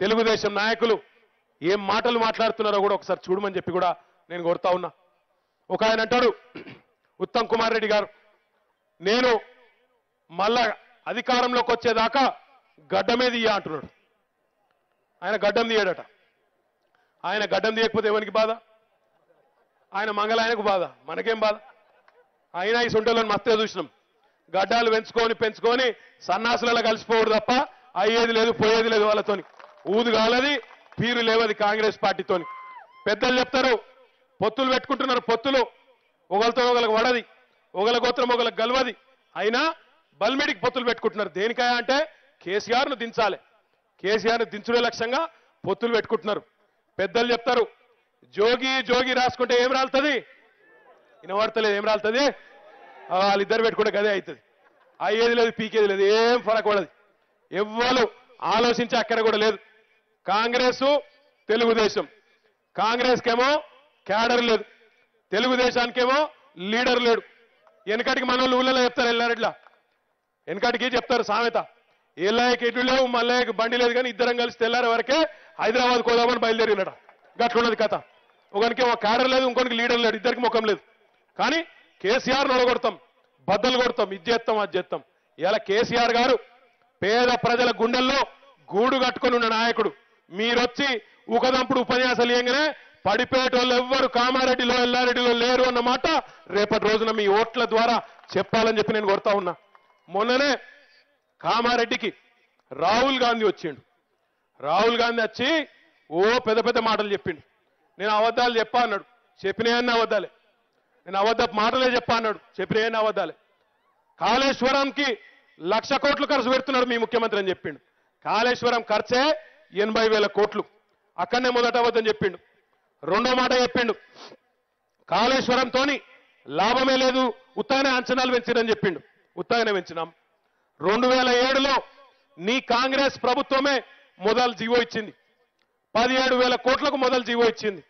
తెలుగుదేశం నాయకులు ఏం మాటలు మాట్లాడుతున్నారో కూడా ఒకసారి చూడమని చెప్పి కూడా నేను కోరుతా ఉన్నా. ఒక ఆయన అంటాడు ఉత్తమ్ కుమార్ రెడ్డి గారు నేను మళ్ళా అధికారంలోకి వచ్చేదాకా గడ్డ మీద ఇయ్య అంటున్నాడు. ఆయన గడ్డం తీయడట. ఆయన గడ్డం తీయకపోతే ఎవరికి బాధ? ఆయన మంగళ ఆయనకు బాధ మనకేం బాధ? అయినా ఈ సొంటలను మస్తే చూసినాం గడ్డాలు పెంచుకొని పెంచుకొని సన్నాసులలో కలిసిపోవడు తప్ప అయ్యేది లేదు పోయేది లేదు వాళ్ళతోని. ఊదు కాలది పీరు లేవది కాంగ్రెస్ పార్టీతోని. పెద్దలు చెప్తారు పొత్తులు పెట్టుకుంటున్నారు పొత్తులు. ఒకరితో ఒకరికి వడది ఒకల గోత్రం ఒకరికి గలవది. అయినా బల్మిడికి పొత్తులు పెట్టుకుంటున్నారు. దేనికాయ అంటే కేసీఆర్ను దించాలి. కేసీఆర్ను దించుడే లక్ష్యంగా పొత్తులు పెట్టుకుంటున్నారు. పెద్దలు చెప్తారు జోగి జోగి రాసుకుంటే ఏం రాలుతుంది? వినబడతలేదు ఏం రాలుతుంది? వాళ్ళిద్దరు పెట్టుకుంటే గదే అవుతుంది అయ్యేది లేదు పీకేది లేదు ఏం ఫరకూడదు ఎవ్వరు ఆలోచించే అక్కడ కూడా లేదు. కాంగ్రెస్ తెలుగుదేశం. కాంగ్రెస్కేమో క్యాడర్ లేదు. తెలుగుదేశానికేమో లీడర్ లేడు. వెనకటికి మన వాళ్ళు ఊళ్ళలో చెప్తారు ఎల్లారెడ్లా వెనకటికి చెప్తారు సామెత. ఎల్లాయకి ఎటు లేవు మల్లయ్యకి బండి లేదు కానీ ఇద్దరం కలిసి తెల్లారే వరకే హైదరాబాద్ కోదామని బయలుదేరినట. గట్లున్నది కథ. ఒకనికి ఒక క్యాడర్ లేదు ఇంకొనికి లీడర్ లేడు. ఇద్దరికి ముఖం లేదు. కానీ కేసీఆర్ నొడగొడతాం బద్దలు కొడతాం. ఇది చేస్తాం అది చేస్తాం. ఇలా కేసీఆర్ గారు పేద ప్రజల గుండెల్లో గూడు కట్టుకొని ఉన్న నాయకుడు. మీరొచ్చి ఒకదంపుడు ఉపన్యాసాలు ఏంగానే పడిపోయేటోళ్ళు ఎవ్వరు కామారెడ్డిలో ఎల్లారెడ్డిలో లేరు అన్న మాట రేపటి రోజున మీ ఓట్ల ద్వారా చెప్పాలని చెప్పి నేను కొడతా ఉన్నా. మొన్ననే కామారెడ్డికి రాహుల్ గాంధీ వచ్చిండు. రాహుల్ గాంధీ వచ్చి ఓ పెద్ద పెద్ద మాటలు చెప్పిండు. నేను అబద్ధాలు చెప్పా అన్నాడు. చెప్పినాయన్న అబద్ధాలే. నేను అబద్ధ మాటలే చెప్పా అన్నాడు. చెప్పినాయన్న అబద్ధాలే. కాళేశ్వరంకి లక్ష కోట్లు ఖర్చు పెడుతున్నాడు మీ ముఖ్యమంత్రి అని చెప్పిండు. కాళేశ్వరం ఖర్చే ఎనభై వేల కోట్లు. అక్కడనే మొదట అవద్దని చెప్పిండు. రెండో మాట చెప్పిండు. కాళేశ్వరంతో లాభమే లేదు ఉత్తగానే అంచనాలు పెంచిరని చెప్పిండు. ఉత్తగానే పెంచినాం. రెండు వేల ఏడులో నీ కాంగ్రెస్ ప్రభుత్వమే మొదలు జీవో ఇచ్చింది. పదిహేడు వేల కోట్లకు మొదలు జీవో ఇచ్చింది.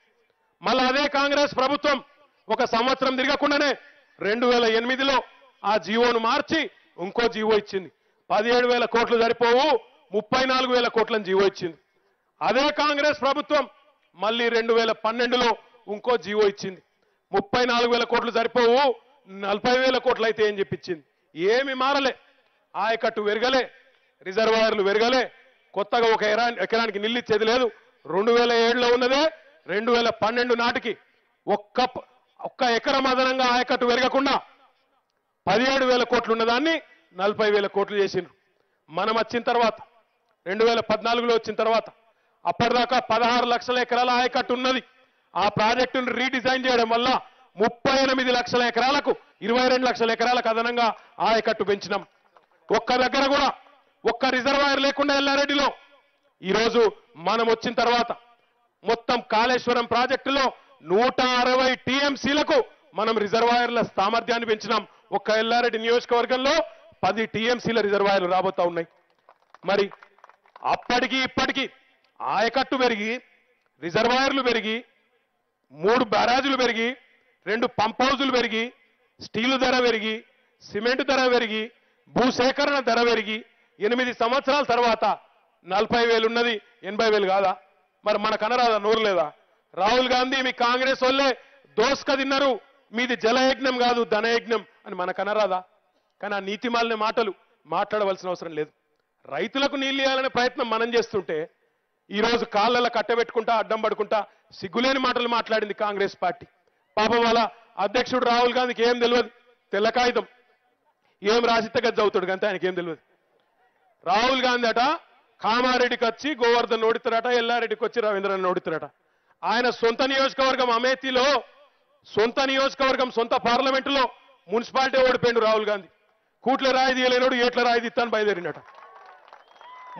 మళ్ళీ అదే కాంగ్రెస్ ప్రభుత్వం ఒక సంవత్సరం తిరగకుండానే రెండు వేల ఎనిమిదిలో ఆ జీవోను మార్చి ఇంకో జీవో ఇచ్చింది. పదిహేడు వేల కోట్లు సరిపోవు ముప్పై నాలుగు వేల కోట్లను జీవో ఇచ్చింది. అదే కాంగ్రెస్ ప్రభుత్వం మళ్ళీ రెండు వేల పన్నెండులో ఇంకో జీవో ఇచ్చింది. ముప్పై నాలుగు వేల కోట్లు సరిపోవు నలభై వేల కోట్లు అయితే ఏం చెప్పించింది. ఏమి మారలే. ఆయకట్టు పెరగలే రిజర్వాయర్లు పెరగలే కొత్తగా ఒక ఎరా ఎకరానికి నిల్లిచ్చేది లేదు. రెండు వేల ఏడులో ఉన్నదే రెండు వేల పన్నెండు నాటికి ఒక్క ఒక్క ఎకరం అదనంగా ఆయకట్టు పెరగకుండా పదిహేడు వేల కోట్లు ఉన్నదాన్ని నలభై వేల కోట్లు చేసిండ్రు. మనం వచ్చిన తర్వాత రెండు వేల పద్నాలుగులో వచ్చిన తర్వాత అప్పటిదాకా పదహారు లక్షల ఎకరాల ఆయకట్టు ఉన్నది. ఆ ప్రాజెక్టును రీడిజైన్ చేయడం వల్ల ముప్పై ఎనిమిది లక్షల ఎకరాలకు ఇరవై రెండు లక్షల ఎకరాలకు అదనంగా ఆయకట్టు పెంచినాం. ఒక్క దగ్గర కూడా ఒక్క రిజర్వాయర్ లేకుండా ఎల్లారెడ్డిలో. ఈరోజు మనం వచ్చిన తర్వాత మొత్తం కాళేశ్వరం ప్రాజెక్టులో నూట అరవై టీఎంసీలకు మనం రిజర్వాయర్ల సామర్థ్యాన్ని పెంచినాం. ఒక్క ఎల్లారెడ్డి నియోజకవర్గంలో పది టీఎంసీల రిజర్వాయర్లు రాబోతా ఉన్నాయి. మరి అప్పటికి ఇప్పటికీ ఆయకట్టు పెరిగి రిజర్వాయర్లు పెరిగి మూడు బ్యారాజులు పెరిగి రెండు పంప్ హౌజులు పెరిగి స్టీలు ధర పెరిగి సిమెంట్ ధర పెరిగి భూసేకరణ ధర పెరిగి ఎనిమిది సంవత్సరాల తర్వాత నలభై వేలు ఉన్నది ఎనభై వేలు కాదా? మరి మన కనరాదా నోరు లేదా? రాహుల్ గాంధీ మీ కాంగ్రెస్ వాళ్ళే దోసుక తిన్నారు మీది జలయజ్ఞం కాదు ధనయజ్ఞం అని మన కనరాదా? కానీ ఆ నీతిమాలిన మాటలు మాట్లాడవలసిన అవసరం లేదు. రైతులకు నీళ్ళు ఇవ్వాలనే ప్రయత్నం మనం చేస్తుంటే ఈ రోజు కాళ్ళలో కట్టబెట్టుకుంటా అడ్డం పడుకుంటా సిగ్గులేని మాటలు మాట్లాడింది కాంగ్రెస్ పార్టీ. పాపం వాళ్ళ అధ్యక్షుడు రాహుల్ గాంధీకి ఏం తెలియదు. తెల్ల కాగితం. ఏం రాసితే చదువుతాడు కంటే ఆయనకి ఏం తెలియదు. రాహుల్ గాంధీ అట కామారెడ్డికి వచ్చి గోవర్ధన్ ఓడితారట ఎల్లారెడ్డికి వచ్చి రవీంద్రన్ ఓడితారట ఆయన సొంత నియోజకవర్గం అమేథీలో సొంత నియోజకవర్గం సొంత పార్లమెంటులో మున్సిపాలిటీ ఓడిపోయిండు రాహుల్ గాంధీ. కూట్ల రాయి తీయలేనోడు ఏట్ల రాయి తీస్తాను బయలుదేరినట.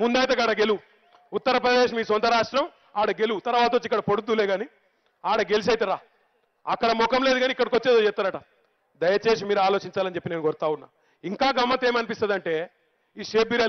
ముందైతే కాడ గెలువు ఉత్తరప్రదేశ్ మీ సొంత రాష్ట్రం ఆడ గెలువు తర్వాత వచ్చి ఇక్కడ పొడుతులే కానీ ఆడ గెలిచైతే రా. అక్కడ ముఖం లేదు కానీ ఇక్కడికి వచ్చేదో చెప్తారట. దయచేసి మీరు ఆలోచించాలని చెప్పి నేను కోరుతా ఉన్నా. ఇంకా గమ్మత్ ఏమనిపిస్తుంది అంటే ఈ షేబీర్